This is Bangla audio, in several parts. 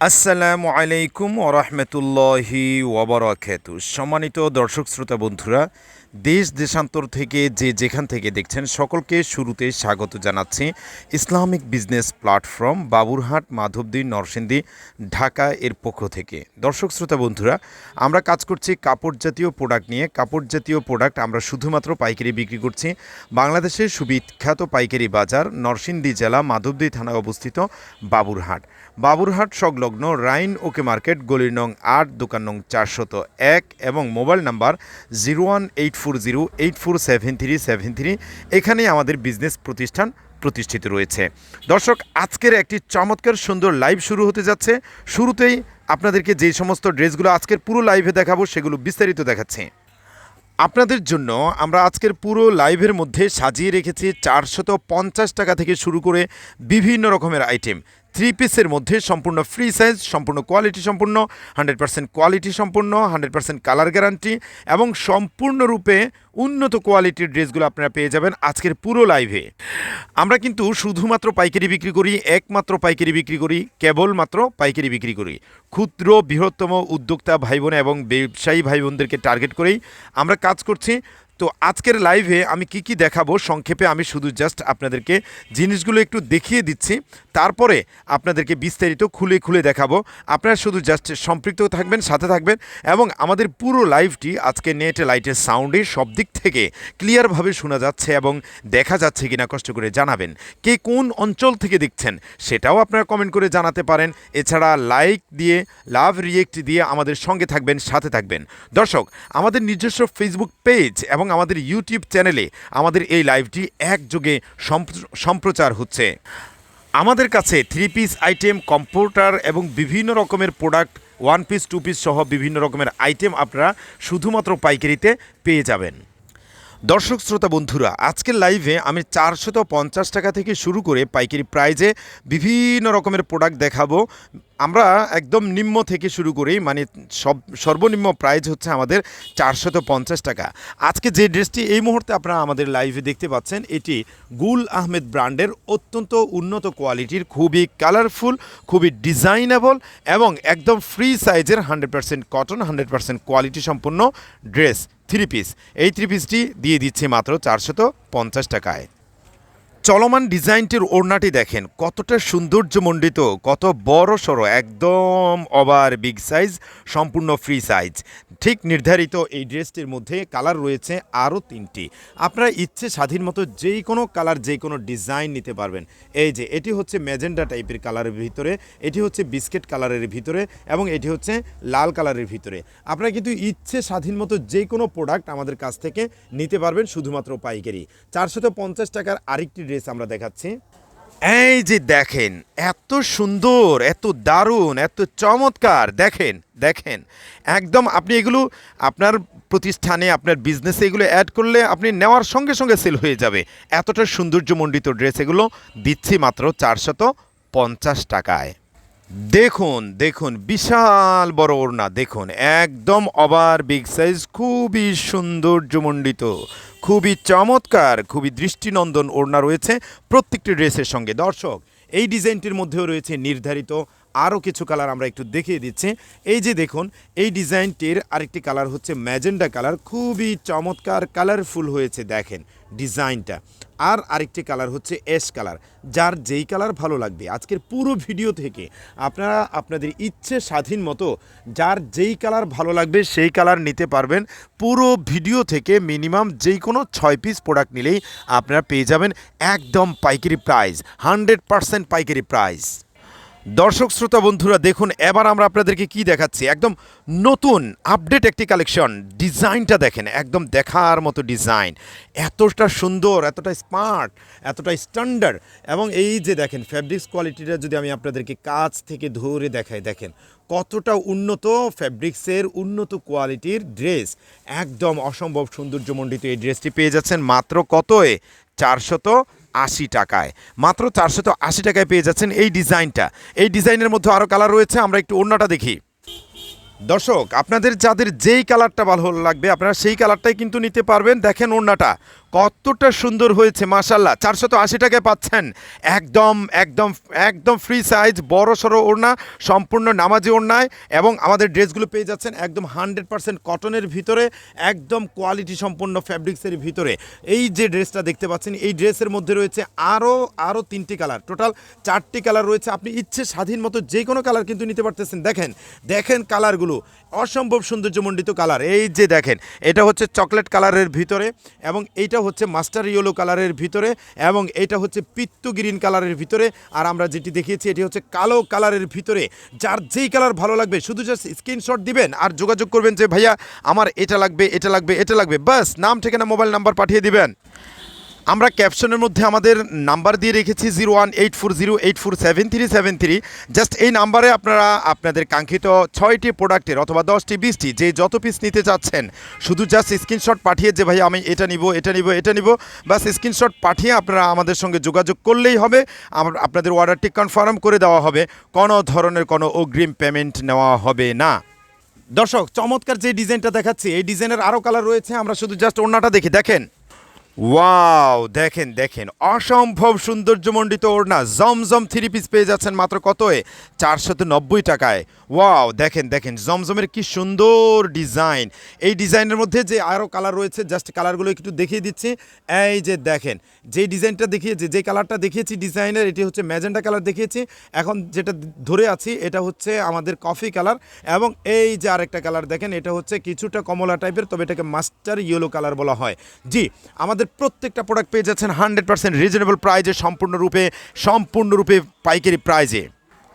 আসসালামু আলাইকুম ওরহমতুল্লাহি ওবরাকাতু সম্মানিত দর্শক শ্রোতা বন্ধুরা দেশ দেশান্তর থেকে যে যেখান থেকে দেখছেন, সকলকে শুরুতে স্বাগত জানাচ্ছি। Islamic business platform Baburhat, Madhabdi, Narsingdi, Dhaka এর পক্ষ থেকে। দর্শক শ্রোতা বন্ধুরা, আমরা কাজ করছি কাপড় জাতীয় প্রোডাক্ট নিয়ে। কাপড় জাতীয় প্রোডাক্ট আমরা শুধুমাত্র পাইকারি বিক্রি করছি। বাংলাদেশের সুবিখ্যাত পাইকারি বাজার নরসিংদী জেলা, মাধবদী থানায় অবস্থিত বাবুরহাট। বাবুরহাট সংলগ্ন রাইন ওকে মার্কেট, গলির নং আট, দোকান নং চারশত এক এবং mobile number zero one eight four zero eight four seven three seven three এখানেই আমাদের বিজনেস প্রতিষ্ঠান প্রতিষ্ঠিত রয়েছে দর্শক আজকের একটি চমৎকার সুন্দর লাইভ শুরু হতে যাচ্ছে শুরুতেই আপনাদেরকে যে সমস্ত ড্রেসগুলো আজকের পুরো লাইভে দেখাবো সেগুলো বিস্তারিত দেখাচ্ছে আপনাদের জন্য আমরা আজকের পুরো লাইভের মধ্যে সাজিয়ে রেখেছি চারশত পঞ্চাশ টাকা থেকে শুরু করে বিভিন্ন রকমের আইটেম থ্রি পিসের মধ্যে সম্পূর্ণ ফ্রি সাইজ সম্পূর্ণ কোয়ালিটি সম্পূর্ণ হান্ড্রেড পার্সেন্ট কোয়ালিটি সম্পূর্ণ হান্ড্রেড পার্সেন্ট কালার গ্যারান্টি এবং সম্পূর্ণরূপে উন্নত কোয়ালিটির ড্রেসগুলো আপনারা পেয়ে যাবেন আজকের পুরো লাইভে আমরা কিন্তু শুধুমাত্র পাইকারি বিক্রি করি, একমাত্র পাইকারি বিক্রি করি, কেবলমাত্র পাইকারি বিক্রি করি। ক্ষুদ্র, বৃহত্তম উদ্যোক্তা ভাই বোন এবং ব্যবসায়ী ভাই বোনদেরকে টার্গেট করেই আমরা কাজ করছি। তো আজকের লাইভে আমি কি কি দেখাবো? সংক্ষেপে আমি শুধু জাস্ট আপনাদেরকে জিনিসগুলো একটু দেখিয়ে দিচ্ছি। তারপরে আপনাদেরকে বিস্তারিত খুলে খুলে দেখাবো। আপনারা শুধু জাস্ট সম্পৃক্ত থাকবেন, সাথে থাকবেন এবং আমাদের পুরো লাইভটি আজকে নেট লাইটের সাউন্ডে সব দিক থেকে ক্লিয়ারভাবে শোনা যাচ্ছে এবং দেখা যাচ্ছে কিনা কষ্ট করে জানাবেন। কে কোন অঞ্চল থেকে দেখছেন সেটাও আপনারা কমেন্ট করে জানাতে পারেন। এছাড়া লাইক দিয়ে লাভ রিয়েক্ট দিয়ে আমাদের সঙ্গে থাকবেন, সাথে থাকবেন। দর্শক, আমাদের নিজস্ব ফেসবুক পেজ এবং আমাদের ইউটিউব চ্যানেলে আমাদের এই লাইভটি একযোগে সম্প্র- সম্প্রচার হচ্ছে। আমাদের কাছে থ্রি পিস আইটেম কম্পিউটার এবং বিভিন্ন রকমের product one piece two piece সহ বিভিন্ন রকমের আইটেম আপনারা শুধুমাত্র পাইকারিতে পেয়ে যাবেন। দর্শক, শ্রোতা, বন্ধুরা, আজকের লাইভে আমি চারশত পঞ্চাশ টাকা থেকে শুরু করে পাইকারি প্রাইজে বিভিন্ন রকমের প্রোডাক্ট দেখাবো। আমরা একদম নিম্ন থেকে শুরু করি মানে সব, সর্বনিম্ন প্রাইস হচ্ছে আমাদের চারশত পঞ্চাশ টাকা। আজকে যে ড্রেসটি এই মুহূর্তে আপনারা আমাদের লাইভে দেখতে পাচ্ছেন, এটি গুল আহমেদ ব্র্যান্ডের অত্যন্ত উন্নত কোয়ালিটির খুবই কালারফুল খুবই ডিজাইনেবল এবং একদম ফ্রি সাইজের hundred percent cotton hundred percent quality সম্পন্ন ড্রেস থ্রি পিস এই থ্রি পিসটি দিয়ে দিচ্ছে মাত্র চারশত পঞ্চাশ টাকায়। চলমান ডিজাইনটির ওড়নাটি দেখেন। কতটা সৌন্দর্যমণ্ডিত, কত বড় সড়ো, একদম ওভার বিগ সাইজ, সম্পূর্ণ ফ্রি সাইজ। ঠিক নির্ধারিত এই ড্রেসটির মধ্যে কালার রয়েছে আরও তিনটি। আপনারা ইচ্ছে স্বাধীন মতো যেই কোনো কালার, যে কোনো ডিজাইন নিতে পারবেন। এই যে, এটি হচ্ছে ম্যাজেন্ডা টাইপের কালারের ভিতরে, এটি হচ্ছে বিস্কিট কালারের ভিতরে এবং এটি হচ্ছে লাল কালারের ভিতরে। আপনারা কিন্তু ইচ্ছে স্বাধীন মতো যে কোনো প্রোডাক্ট আমাদের কাছ থেকে নিতে পারবেন শুধুমাত্র পাইকারি। চারশত টাকার আরেকটি ড্রেস আমরা দেখাচ্ছি। এই যে দেখেন, এত সুন্দর, এত দারুণ, এত চমৎকার, দেখেন দেখেন। একদম আপনি এগুলো আপনার প্রতিষ্ঠানে, আপনার বিজনেসে এগুলো অ্যাড করলে আপনি নেওয়ার সঙ্গে সঙ্গে সেল হয়ে যাবে। এতটা সৌন্দর্যমণ্ডিত ড্রেস এগুলো দিচ্ছি মাত্র চারশত পঞ্চাশ টাকায়। দেখুন দেখুন, বিশাল বড় ওড়না, দেখুন, একদম ওভার বিগ সাইজ, খুবই সৌন্দর্যমণ্ডিত খুবই চমৎকার, খুবই দৃষ্টিনন্দন ওড়না রয়েছে প্রত্যেকটি ড্রেসের সঙ্গে। দর্শক, এই ডিজাইনটির মধ্যেও রয়েছে নির্ধারিত আরও কিছু কালার আমরা একটু দেখিয়ে দিচ্ছি। এই যে দেখুন, এই ডিজাইনটির আরেকটি কালার হচ্ছে ম্যাজেন্ডা কালার, খুবই চমৎকার, কালারফুল হয়েছে, দেখেন। ডিজাইনটা। আর আরেকটি কালার হচ্ছে এস কালার, যার যেই কালার ভালো লাগবে। আজকের পুরো ভিডিও থেকে আপনারা আপনাদের ইচ্ছে স্বাধীন মতো যার যেই কালার ভালো লাগবে সেই কালার নিতে পারবেন। পুরো ভিডিও থেকে মিনিমাম যেই কোনো ছয় পিস প্রোডাক্ট নিলেই আপনারা পেয়ে যাবেন একদম পাইকারি প্রাইস, হান্ড্রেড পারসেন্ট পাইকারি প্রাইস। দর্শক, শ্রোতা, বন্ধুরা, দেখুন, এবার আমরা আপনাদেরকে কি দেখাচ্ছি? একদম নতুন আপডেট একটি কালেকশন ডিজাইনটা দেখেন, একদম দেখার মতো ডিজাইন। এতটা সুন্দর, এতটা স্মার্ট এতটা স্ট্যান্ডার্ড এবং এই যে দেখেন ফ্যাব্রিক্স কোয়ালিটিটা যদি আমি আপনাদেরকে কাছ থেকে ধরে দেখাই, দেখেন, কতটা উন্নত ফ্যাব্রিক্সের উন্নত কোয়ালিটির ড্রেস একদম অসম্ভব সৌন্দর্যমণ্ডিত এই ড্রেসটি পেয়ে যাচ্ছেন মাত্র কতয়ে চারশত আশি টাকায়। মাত্র চারশো তো আশি টাকায় পেয়ে যাচ্ছেন এই ডিজাইনটা। এই ডিজাইনের মধ্যে আরও কালার রয়েছে, আমরা একটু অন্যটা দেখি। দর্শক, আপনাদের যাদের যেই কালারটা ভালো লাগবে, আপনারা সেই কালারটাই কিন্তু নিতে পারবেন। দেখেন ওড়নাটা কতটা সুন্দর হয়েছে মাশাল্লাহ চারশত আশি টাকায় পাচ্ছেন। একদম একদম একদম ফ্রি সাইজ বড় সড়ো ওড়না, সম্পূর্ণ নামাজি ওড়নায় এবং আমাদের ড্রেসগুলো পেয়ে যাচ্ছেন একদম হান্ড্রেড পার্সেন্ট কটনের ভিতরে, একদম কোয়ালিটি সম্পন্ন ফ্যাব্রিক্সের ভিতরে। এই যে ড্রেসটা দেখতে পাচ্ছেন, এই ড্রেসের মধ্যে রয়েছে আরও আরও তিনটি কালার। টোটাল চারটি কালার রয়েছে। আপনি ইচ্ছে স্বাধীন মতো যে কোনো কালার কিন্তু নিতে পারতেছেন। দেখেন দেখেন কালারগুলো। অসম্ভব সৌন্দর্যমণ্ডিত কালার। এই যে দেখেন, এটা হচ্ছে চকলেট কালারের ভিতরে এবং এইটা হচ্ছে মাস্টার ইয়েলো কালারের ভিতরে এবং এটা হচ্ছে পিত্তু গ্রিন কালারের ভিতরে। আর আমরা যেটি দেখিয়েছি, এটি হচ্ছে কালো কালারের ভিতরে। যার যেই কালার ভালো লাগবে, শুধু জাস্ট স্ক্রিনশট দিবেন আর যোগাযোগ করবেন যে, ভাইয়া, আমার এটা লাগবে এটা লাগবে এটা লাগবে। বাস, নাম, ঠিকানা, মোবাইল নাম্বার পাঠিয়ে দিবেন। আমরা ক্যাপশনের মধ্যে আমাদের নাম্বার দিয়ে রেখেছি zero one eight four zero eight four seven three seven three just এই নাম্বারে আপনারা, আপনাদের কাঙ্ক্ষিত ছয়টি প্রোডাক্টের অথবা দশটি, বিশটি, যে যত পিস নিতে চাচ্ছেন, শুধু জাস্ট স্ক্রিনশট পাঠিয়ে যে ভাই আমি এটা নিব এটা নিব এটা নিব বাস স্ক্রিনশট পাঠিয়ে আপনারা আমাদের সঙ্গে যোগাযোগ করলেই হবে। আপনাদের অর্ডারটি কনফার্ম করে দেওয়া হবে। কোনো ধরনের কোনো অগ্রিম পেমেন্ট নেওয়া হবে না। দর্শক, চমৎকার যে ডিজাইনটা দেখাচ্ছি, এই ডিজাইনের আরও কালার রয়েছে। আমরা শুধু জাস্ট ওড়নাটা দেখি। দেখেন ওয়াও, দেখেন দেখেন। অসম্ভব সৌন্দর্যমণ্ডিত ওড়না। জমজম থ্রি পিস পেয়ে যাচ্ছেন মাত্র কতয়ে? চারশত নব্বই টাকায়। ওয়াও, দেখেন দেখেন, জমজমের কি সুন্দর ডিজাইন। এই ডিজাইনের মধ্যে যে আরও কালার রয়েছে জাস্ট কালারগুলো একটু দেখিয়ে দিচ্ছি। এই যে দেখেন, যে ডিজাইনটা দেখিয়েছি, যে কালারটা দেখিয়েছি ডিজাইনের, এটি হচ্ছে ম্যাজেন্টা কালার দেখিয়েছি। এখন যেটা ধরে আছি, এটা হচ্ছে আমাদের কফি কালার এবং এই যে আরেকটা কালার দেখেন, এটা হচ্ছে কিছুটা কমলা টাইপের তবে এটাকে মাস্টার ইয়েলো কালার বলা হয়। জি, আমাদের প্রত্যেকটা প্রোডাক্ট পেয়ে যাচ্ছেন হান্ড্রেড পার্সেন্ট রিজনেবল প্রাইজে সম্পূর্ণরূপে সম্পূর্ণরূপে পাইকারি প্রাইজে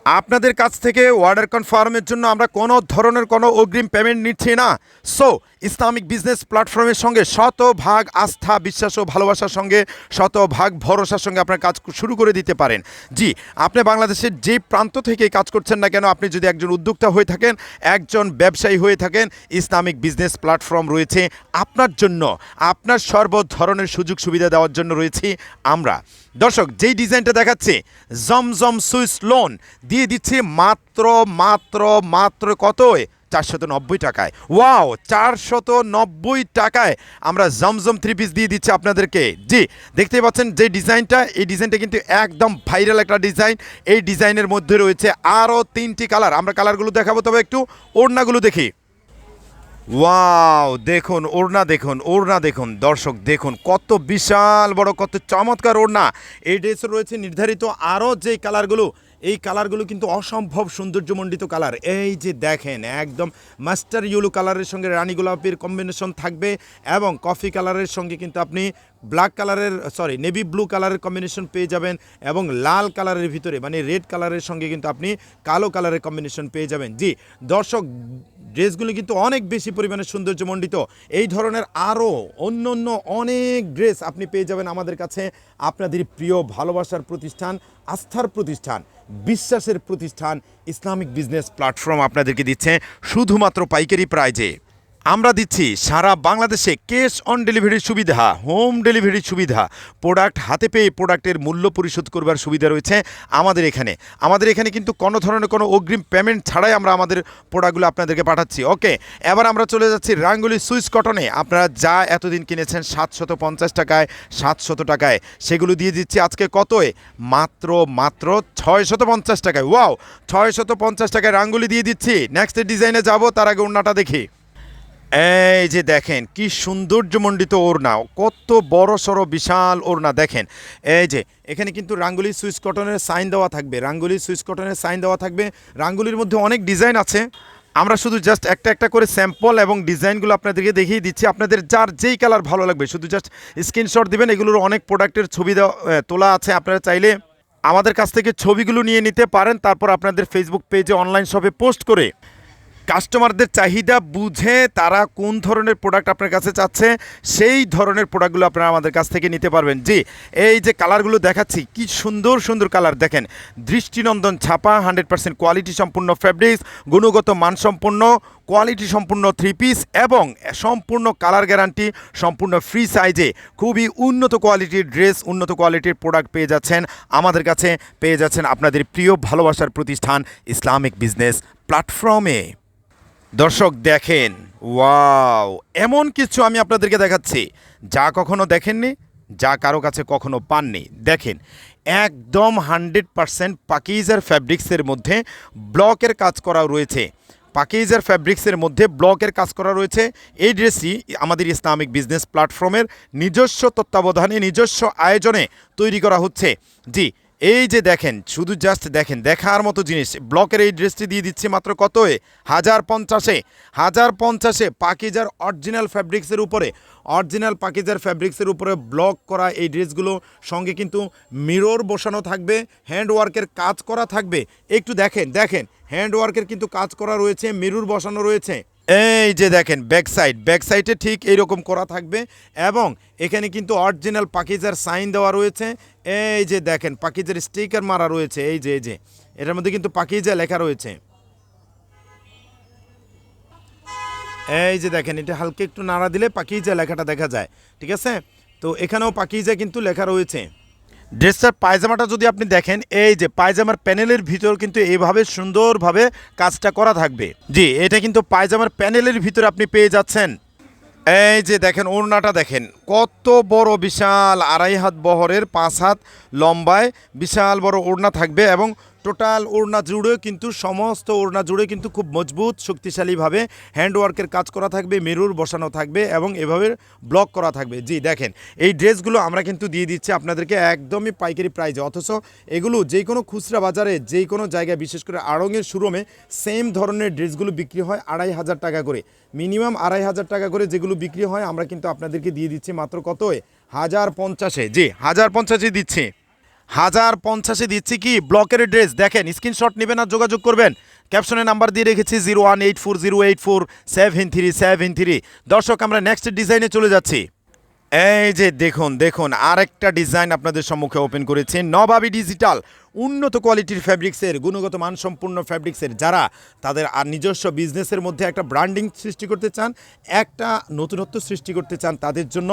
আপনাদের কাছ থেকে অর্ডার কনফার্মের জন্য আমরা কোনো ধরনের কোনো অগ্রিম পেমেন্ট নিচ্ছি না। সো ইসলামিক বিজনেস প্ল্যাটফর্মের সঙ্গে শতভাগ আস্থা, বিশ্বাস ও ভালোবাসার সঙ্গে, শতভাগ ভরসার সঙ্গে আপনার কাজ শুরু করে দিতে পারেন। জি, আপনি বাংলাদেশের যে প্রান্ত থেকে কাজ করছেন না কেন, আপনি যদি একজন উদ্যোক্তা হয়ে থাকেন, একজন ব্যবসায়ী হয়ে থাকেন, ইসলামিক বিজনেস প্ল্যাটফর্ম রয়েছে আপনার জন্য। আপনার সর্ব ধরনের সুযোগ সুবিধা দেওয়ার জন্য রয়েছি আমরা। দর্শক, যেই ডিজাইনটা দেখাচ্ছে, জমজম সুইস লোন দিয়ে দিচ্ছে মাত্র মাত্র মাত্র কতয় চারশত নব্বই টাকায়। ওয়াও, চারশত নব্বই টাকায়। আমরা জমজম থ্রি পিস দিয়ে দিচ্ছি আপনাদেরকে। জি দেখতে পাচ্ছেন যে ডিজাইনটা, এই ডিজাইনটা কিন্তু একদম ভাইরাল একটা ডিজাইন। এই ডিজাইনের মধ্যে রয়েছে আরও তিনটি কালার। আমরা কালারগুলো দেখাবো, তবে একটু ওড়নাগুলো দেখি। ওয়াও, দেখুন, ওড়না দেখুন ওড়না দেখুন। দর্শক, দেখুন, কত বিশাল বড়, কত চমৎকার ওড়না। এই ড্রেসে রয়েছে নির্ধারিত আরও যে কালারগুলো এই কালারগুলো কিন্তু অসম্ভব সৌন্দর্যমণ্ডিত কালার। এই যে দেখেন, একদম মাস্টার ইউলো কালারের সঙ্গে রানী গোলাপের কম্বিনেশন থাকবে এবং কফি কালারের সঙ্গে কিন্তু আপনি ব্ল্যাক কালারের, সরি, নেভি ব্লু কালারের কম্বিনেশন পেয়ে যাবেন এবং লাল কালারের ভিতরে মানে রেড কালারের সঙ্গে কিন্তু আপনি কালো কালারের কম্বিনেশন পেয়ে যাবেন। জি, দর্শক ড্রেসগুলো কিন্তু অনেক বেশি পরিমাণে সৌন্দর্যমণ্ডিত। এই ধরনের আরও অন্য অন্য অনেক ড্রেস আপনি পেয়ে যাবেন আমাদের কাছে। আপনাদের প্রিয় ভালোবাসার প্রতিষ্ঠান, আস্থার প্রতিষ্ঠান, বিশ্বাসের প্রতিষ্ঠান, ইসলামিক বিজনেস প্ল্যাটফর্ম আপনাদেরকে দিচ্ছে শুধুমাত্র পাইকারি প্রাইজে। আমরা দিচ্ছি সারা বাংলাদেশে ক্যাশ অন ডেলিভারির সুবিধা হোম ডেলিভারির সুবিধা। প্রোডাক্ট হাতে পেয়ে প্রোডাক্টের মূল্য পরিশোধ করবার সুবিধা রয়েছে আমাদের এখানে। আমাদের এখানে কিন্তু কোনো ধরনের কোনো অগ্রিম পেমেন্ট ছাড়াই আমরা আমাদের প্রোডাক্টগুলো আপনাদেরকে পাঠাচ্ছি। ওকে এবার আমরা চলে যাচ্ছি রাঙ্গুলি সুইচ কটনে। আপনারা যা এতদিন কিনেছেন সাতশত পঞ্চাশ টাকায়, সাতশত টাকায়, সেগুলো দিয়ে দিচ্ছি আজকে কতয়? মাত্র মাত্র ছয়শত পঞ্চাশ টাকায়। ওয়াও ছয়শত পঞ্চাশ টাকায় রাঙ্গুলি দিয়ে দিচ্ছি। নেক্সট ডিজাইনে যাব, তার আগে ওড়নাটা দেখি। এই যে দেখেন, কি সৌন্দর্যমণ্ডিত ওড়না, কত বড় সড়ো বিশাল ওড়না। দেখেন, এই যে, এখানে কিন্তু রাঙ্গুলি সুইচ কটনের সাইন দেওয়া থাকবে, রাঙ্গুলি সুইচ কটনের সাইন দেওয়া থাকবে। রাঙ্গুলির মধ্যে অনেক ডিজাইন আছে। আমরা শুধু জাস্ট একটা একটা করে স্যাম্পল এবং ডিজাইনগুলো আপনাদেরকে দেখিয়ে দিচ্ছি। আপনাদের যার যেই কালার ভালো লাগবে, শুধু জাস্ট স্ক্রিনশট দিবেন, এগুলোর অনেক প্রোডাক্টের ছবি দেওয়া তোলা আছে। আপনারা চাইলে আমাদের কাছ থেকে ছবিগুলো নিয়ে নিতে পারেন, তারপর আপনাদের ফেসবুক পেজে অনলাইন শপে পোস্ট করে কাস্টমারদের চাহিদা বুঝে তারা কোন ধরনের প্রোডাক্ট আপনার কাছে চাচ্ছে, সেই ধরনের প্রোডাক্টগুলো আপনারা আমাদের কাছ থেকে নিতে পারবেন। জি, এই যে কালারগুলো দেখাচ্ছি, কি সুন্দর সুন্দর কালার দেখেন। দৃষ্টিনন্দন ছাপা হান্ড্রেড পার্সেন্ট কোয়ালিটি সম্পূর্ণ ফ্যাব্রিক্স গুণগত মানসম্পন্ন কোয়ালিটি সম্পূর্ণ থ্রি পিস এবং সম্পূর্ণ কালার গ্যারান্টি সম্পূর্ণ ফ্রি সাইজে খুবই উন্নত কোয়ালিটির ড্রেস উন্নত কোয়ালিটির প্রোডাক্ট পেয়ে যাচ্ছেন, আমাদের কাছে পেয়ে যাচ্ছেন আপনাদের প্রিয় ভালোবাসার প্রতিষ্ঠান ইসলামিক বিজনেস প্ল্যাটফর্মে। দর্শক দেখেন, ওয়াও, এমন কিছু আমি আপনাদেরকে দেখাচ্ছি, যা কখনো দেখেননি, যা কারও কাছে কখনো পাননি। দেখেন, একদম হান্ড্রেড পারসেন্ট পাকিজার ফ্যাব্রিক্সের মধ্যে ব্লকের কাজ করা রয়েছে। পাকিজার ফ্যাব্রিক্সের মধ্যে ব্লকের কাজ করা রয়েছে। এই ড্রেসটি আমাদের ইসলামিক বিজনেস প্ল্যাটফর্মের নিজস্ব তত্ত্বাবধানে, নিজস্ব আয়োজনে তৈরি করা হচ্ছে। জি এই যে দেখেন, শুধু জাস্ট দেখেন, দেখার মতো জিনিস। ব্লকের এই ড্রেসটি দিয়ে দিচ্ছে মাত্র কতয়ে হাজার পঞ্চাশে। হাজার পঞ্চাশে পাকিজার অরিজিনাল ফ্যাব্রিক্সের উপরে। অরিজিনাল পাকিজার ফ্যাব্রিক্সের উপরে ব্লক করা এই ড্রেসগুলো। সঙ্গে কিন্তু মিরর বসানো থাকবে হ্যান্ড ওয়ার্কের কাজ করা থাকবে। একটু দেখেন দেখেন হ্যান্ড ওয়ার্কের কিন্তু কাজ করা রয়েছে মিরর বসানো রয়েছে। এই যে দেখেন ব্যাক সাইড ব্যাক সাইডে ঠিক এইরকম করা থাকবে এবং এখানে কিন্তু অরিজিনাল পাকিজার সাইন দেওয়া রয়েছে। এই যে দেখেন, পাকিজার স্টিকার মারা রয়েছে, এই যে এই যে, এটার মধ্যে কিন্তু পাকিজা লেখা রয়েছে। এই যে দেখেন, এটা হালকা একটু নাড়া দিলে পাকিজা লেখাটা দেখা যায়, ঠিক আছে? তো এখানেও পাকিজা কিন্তু লেখা রয়েছে। ড্রেসটার পায়জামাটা যদি আপনি দেখেন, এই যে পায়জামার প্যানেলের ভিতর কিন্তু এইভাবে সুন্দরভাবে কাজটা করা থাকবে। জি, এটা কিন্তু পায়জামার প্যানেলের ভিতর আপনি পেয়ে যাচ্ছেন। এই যে দেখেন, ওড়নাটা দেখেন, কত বড় বিশাল আড়াই হাত বহরের পাঁচ হাত লম্বায় বিশাল বড় ওড়না থাকবে এবং টোটাল ওড়না জুড়ে কিন্তু, সমস্ত ওড়না জুড়ে কিন্তু খুব মজবুত, শক্তিশালীভাবে হ্যান্ডওয়ার্কের কাজ করা থাকবে মেরুর বসানো থাকবে এবং এভাবে ব্লক করা থাকবে। জি, দেখেন, এই ড্রেসগুলো আমরা কিন্তু দিয়ে দিচ্ছি আপনাদেরকে একদমই পাইকারি প্রাইজে অথচ এগুলো যে কোনো খুচরা বাজারে, যে কোনো জায়গায়, বিশেষ করে আড়ঙের শোরুমে সেম ধরনের ড্রেসগুলো বিক্রি হয় আড়াই হাজার টাকা করে। মিনিমাম আড়াই হাজার টাকা করে যেগুলো বিক্রি হয়, আমরা কিন্তু আপনাদেরকে দিয়ে দিচ্ছি মাত্র কতই হাজার পঞ্চাশে জি, হাজার পঞ্চাশে দিচ্ছি। হাজার পঞ্চাশে দিচ্ছি কি? ব্লকের ড্রেস দেখেন স্ক্রিনশট নেবেন আর যোগাযোগ করবেন। ক্যাপশনে নাম্বার দিয়ে রেখেছি zero one eight four zero eight four seven three seven three. দর্শক, আমরা নেক্সট ডিজাইনে চলে যাচ্ছি। এই যে দেখুন দেখুন, আরেকটা ডিজাইন আপনাদের সম্মুখে ওপেন করেছি। নবাবী ডিজিটাল উন্নত কোয়ালিটির ফ্যাব্রিক্সের গুণগত মানসম্পন্ন ফ্যাব্রিক্সের যারা তাদের আর নিজস্ব বিজনেসের মধ্যে একটা ব্র্যান্ডিং সৃষ্টি করতে চান, একটা নতুনত্ব সৃষ্টি করতে চান, তাদের জন্য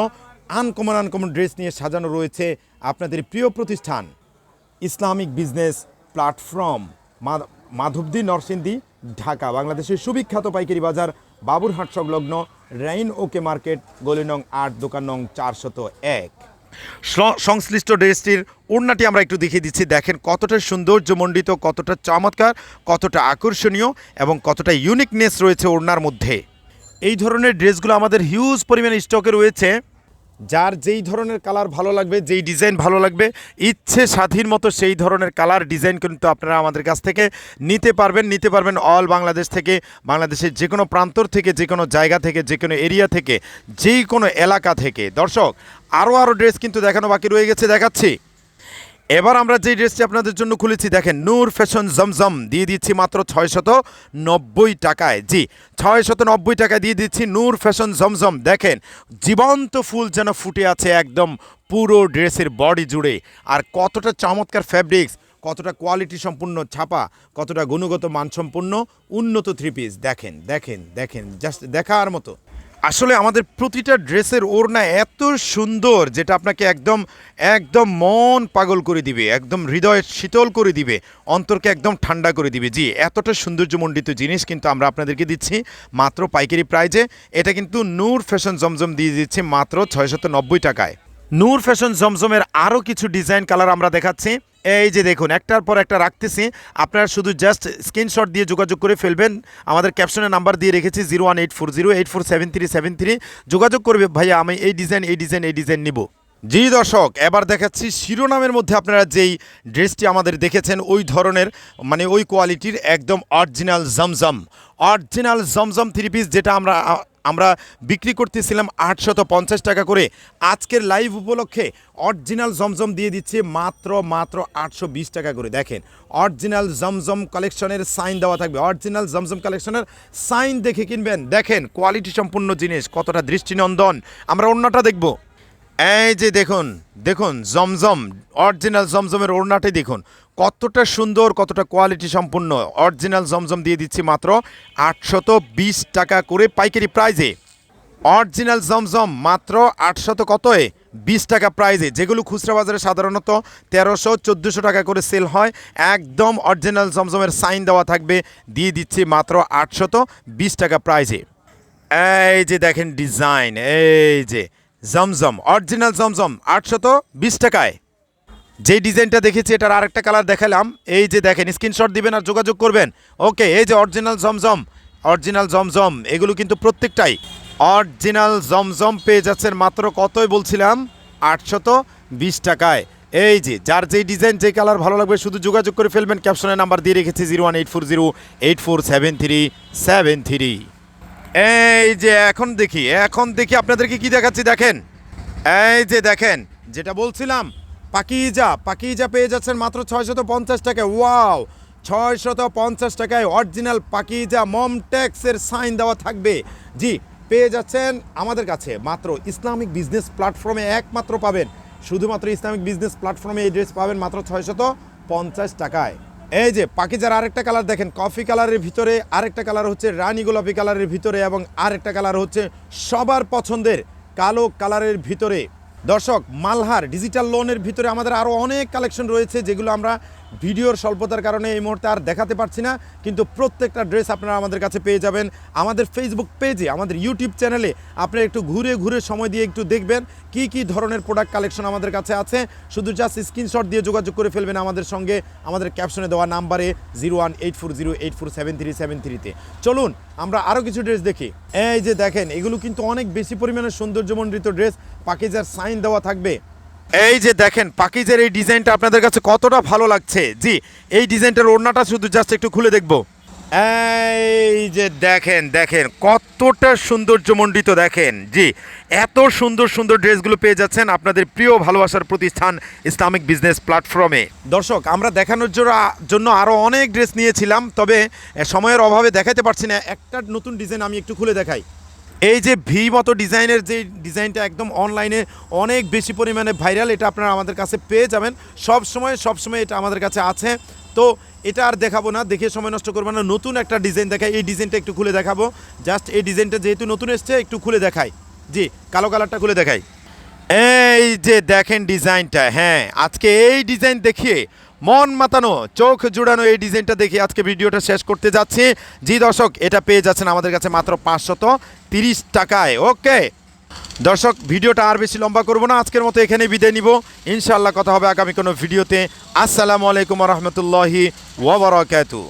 আনকমন আনকমন ড্রেস নিয়ে সাজানো রয়েছে আপনাদের প্রিয় প্রতিষ্ঠান, Islamic business platform Madhabdi Narsingdi, Dhaka, বাংলাদেশের সুবিখ্যাত পাইকারি বাজার, বাবুরহাট সংলগ্ন রেইন ওকে মার্কেট গলি নং আট, দোকান নং চারশত এক। সংশ্লিষ্ট ড্রেসটির ওড়নাটি আমরা একটু দেখিয়ে দিচ্ছি। দেখেন কতটা সৌন্দর্যমণ্ডিত, কতটা চমৎকার, কতটা আকর্ষণীয় এবং কতটা ইউনিকনেস রয়েছে ওড়নার মধ্যে। এই ধরনের ড্রেসগুলো আমাদের হিউজ পরিমাণে স্টকে রয়েছে। যার যেই ধরনের কালার ভালো লাগবে, যেই ডিজাইন ভালো লাগবে, ইচ্ছে স্বাধীন মতো সেই ধরনের কালার ডিজাইন কিন্তু আপনারা আমাদের কাছ থেকে নিতে পারবেন নিতে পারবেন অল বাংলাদেশ থেকে, বাংলাদেশের যে কোনো প্রান্তর থেকে, যে কোনো জায়গা থেকে, যে কোনো এরিয়া থেকে, যেই কোনো এলাকা থেকে। দর্শক, আরও আরও ড্রেস কিন্তু দেখানো বাকি রয়ে গেছে, দেখাচ্ছি। এবার আমরা যে ড্রেসটি আপনাদের জন্য খুলেছি, দেখেন, নূর ফ্যাশন জমজম, দিয়ে দিচ্ছি মাত্র ছয়শত নব্বই টাকায়। জি, ছয়শত নব্বই টাকায় দিয়ে দিচ্ছি নূর ফ্যাশন জমজম। দেখেন, জীবন্ত ফুল যেন ফুটে আছে একদম পুরো ড্রেসের বডি জুড়ে। আর কতটা চমৎকার ফ্যাব্রিক্স কতটা কোয়ালিটি সম্পূর্ণ ছাপা, কতটা গুণগত মানসম্পন্ন, উন্নত থ্রি পিস দেখেন দেখেন দেখেন জাস্ট দেখার মতো। আসলে আমাদের প্রতিটা ড্রেসের ওড়না এত সুন্দর যেটা আপনাকে একদম একদম মন পাগল করে দিবে, একদম হৃদয় শীতল করে দিবে, অন্তরকে একদম ঠান্ডা করে দিবে। জি, এতটা সৌন্দর্যমণ্ডিত জিনিস কিন্তু আমরা আপনাদেরকে দিচ্ছি মাত্র পাইকারি প্রাইজে। এটা কিন্তু নূর ফ্যাশন জমজম দিয়ে দিচ্ছি মাত্র ছয়শত নব্বই টাকায়। নূর ফ্যাশন জমজমের আরও কিছু ডিজাইন কালার আমরা দেখাচ্ছি। এই যে দেখুন, একটার পর একটা রাখতেছি। আপনারা শুধু জাস্ট স্ক্রিনশট দিয়ে যোগাযোগ করে ফেলবেন। আমাদের ক্যাপশনে নাম্বার দিয়ে রেখেছি zero one eight four zero eight four seven three seven three যোগাযোগ করবে, ভাইয়া, আমি এই ডিজাইন এই ডিজাইন এই ডিজাইন নিব। জি দর্শক, এবার দেখাচ্ছি শিরোনামের মধ্যে আপনারা যেই ড্রেসটি আমাদের দেখেছেন, ওই ধরনের মানে ওই কোয়ালিটির একদম original Zamzam. Original Zamzam three piece যেটা আমরা আমরা বিক্রি করতেছিলাম আটশত পঞ্চাশ টাকা করে। আজকের লাইভ উপলক্ষে অরিজিনাল জমজম দিয়ে দিচ্ছে মাত্র মাত্র আটশো বিশ টাকা করে। দেখেন অরিজিনাল জমজম কালেকশনের সাইন দেওয়া থাকবে। অরিজিনাল জমজম কালেকশনের সাইন দেখে কিনবেন। দেখেন কোয়ালিটি সম্পূর্ণ জিনিস, কতটা দৃষ্টিনন্দন। আমরা অন্যটা দেখব। এই যে দেখুন দেখুন, জমজম অরিজিনাল জমজমের ওড়নাটাই দেখুন। কতটা সুন্দর, কতটা কোয়ালিটি সম্পূর্ণ। অরিজিনাল জমজম দিয়ে দিচ্ছি মাত্র আটশত বিশ টাকা করে পাইকারি প্রাইজে অরিজিনাল জমজম মাত্র আটশত কতয়ে? বিশ টাকা প্রাইজে যেগুলো খুচরা বাজারে সাধারণত তেরোশো, চোদ্দোশো টাকা করে সেল হয়, একদম অরিজিনাল জমজমের সাইন দেওয়া থাকবে। দিয়ে দিচ্ছি মাত্র আটশত বিশ টাকা প্রাইজে এই যে দেখেন ডিজাইন এই যে। জমজম অরিজিনাল জমজম আটশত বিশ টাকায়। যে ডিজাইনটা দেখেছি, এটার আরেকটা কালার দেখালাম। এই যে দেখেন স্ক্রিনশট দিবেন আর যোগাযোগ করবেন। ওকে, এই যে অরিজিনাল জমজম অরিজিনাল জমজম এগুলো কিন্তু প্রত্যেকটাই অরিজিনাল জমজম পেয়ে যাচ্ছেন মাত্র কতই বলছিলাম? আটশত বিশ টাকায়। এই যে, যার যেই ডিজাইন, যে কালার ভালো লাগবে, শুধু যোগাযোগ করে ফেলবেন। ক্যাপশনের নাম্বার দিয়ে রেখেছি zero one eight four zero eight four seven three seven three. এই যে এখন দেখি এখন দেখি আপনাদেরকে কি দেখাচ্ছি, দেখেন। এই যে দেখেন, যেটা বলছিলাম, পাকিজা পাকিজা পেয়ে যাচ্ছেন মাত্র ছয়শত পঞ্চাশ টাকায়। ওয়াও, ছয়শত পঞ্চাশ টাকায় অরিজিনাল পাকিজা মম ট্যাক্সের সাইন দেওয়া থাকবে। জি, পেয়ে যাচ্ছেন আমাদের কাছে মাত্র ইসলামিক বিজনেস প্ল্যাটফর্মে একমাত্র পাবেন। শুধুমাত্র ইসলামিক বিজনেস প্ল্যাটফর্মে এই ড্রেস পাবেন মাত্র ছয়শত পঞ্চাশ টাকায়। এই যে, পাকিজার আরেকটা কালার দেখেন কফি কালারের ভিতরে আরেকটা কালার হচ্ছে রানী গোলাপি কালারের ভিতরে এবং আরেকটা কালার হচ্ছে সবার পছন্দের কালো কালারের ভিতরে। দর্শক, মালহার ডিজিটাল লোনের ভিতরে আমাদের আরও অনেক কালেকশন রয়েছে যেগুলো আমরা ভিডিওর স্বল্পতার কারণে এই মুহূর্তে আর দেখাতে পারছি না, কিন্তু প্রত্যেকটা ড্রেস আপনারা আমাদের কাছে পেয়ে যাবেন। আমাদের ফেসবুক পেজে আমাদের ইউটিউব চ্যানেলে আপনারা একটু ঘুরে ঘুরে সময় দিয়ে একটু দেখবেন কি কি ধরনের প্রোডাক্ট কালেকশন আমাদের কাছে আছে। শুধু জাস্ট স্ক্রিনশট দিয়ে যোগাযোগ করে ফেলবেন আমাদের সঙ্গে। আমাদের ক্যাপশনে দেওয়া নাম্বারে zero one eight four zero eight four seven three seven থ্রিতে চলুন, আমরা আরও কিছু ড্রেস দেখি। এই যে দেখেন, এগুলো কিন্তু অনেক বেশি পরিমাণে সৌন্দর্যমণ্ডিত ড্রেস। পাকিজার সাইন দেওয়া থাকবে। এই যে দেখেন, পাকিজের এই ডিজাইনটা আপনাদের কাছে কতটা ভালো লাগছে। জি, এই ডিজাইনটার ওড়নাটা শুধু জাস্ট একটু খুলে দেখব। এই যে দেখেন দেখেন, কতটা সৌন্দর্যমণ্ডিত দেখেন। জি, এত সুন্দর সুন্দর ড্রেসগুলো পেয়ে যাচ্ছেন আপনাদের প্রিয় ভালোবাসার প্রতিষ্ঠান ইসলামিক বিজনেস প্ল্যাটফর্মে। দর্শক, আমরা দেখানোর জন্য- আরও অনেক ড্রেস নিয়েছিলাম, তবে সময়ের অভাবে দেখাতে পারছি না। একটা নতুন ডিজাইন আমি একটু খুলে দেখাই। এই যে ভি মতো ডিজাইনের যে ডিজাইনটা একদম অনলাইনে অনেক বেশি পরিমাণে ভাইরাল এটা আপনারা আমাদের কাছে পেয়ে যাবেন। সব সময় সব সময় এটা আমাদের কাছে আছে। তো এটা আর দেখাবো না, দেখে সময় নষ্ট করব না। নতুন একটা ডিজাইন দেখাই, এই ডিজাইনটা একটু খুলে দেখাবো। জাস্ট এই ডিজাইনটা যেহেতু নতুন এসছে, একটু খুলে দেখাই। জি, কালো কালারটা খুলে দেখাই। এই যে দেখেন ডিজাইনটা হ্যাঁ আজকে এই ডিজাইন দেখিয়ে মন মাতানো, চোখ জুড়ানো এই ডিজাইনটা দেখে আজকে ভিডিওটা শেষ করতে যাচ্ছি। জি দর্শক, এটা পেয়ে যাচ্ছেন আমাদের কাছে মাত্র পাঁচশত তিরিশ টাকায়। ওকে। দর্শক, ভিডিওটা আর বেশি লম্বা করব না, আজকের মতো এখানে বিদায় নিব। ইনশাআল্লাহ কথা হবে আগামী কোনো ভিডিওতে। আসসালামু আলাইকুম রহমতুল্লাহি ওবরাকাতু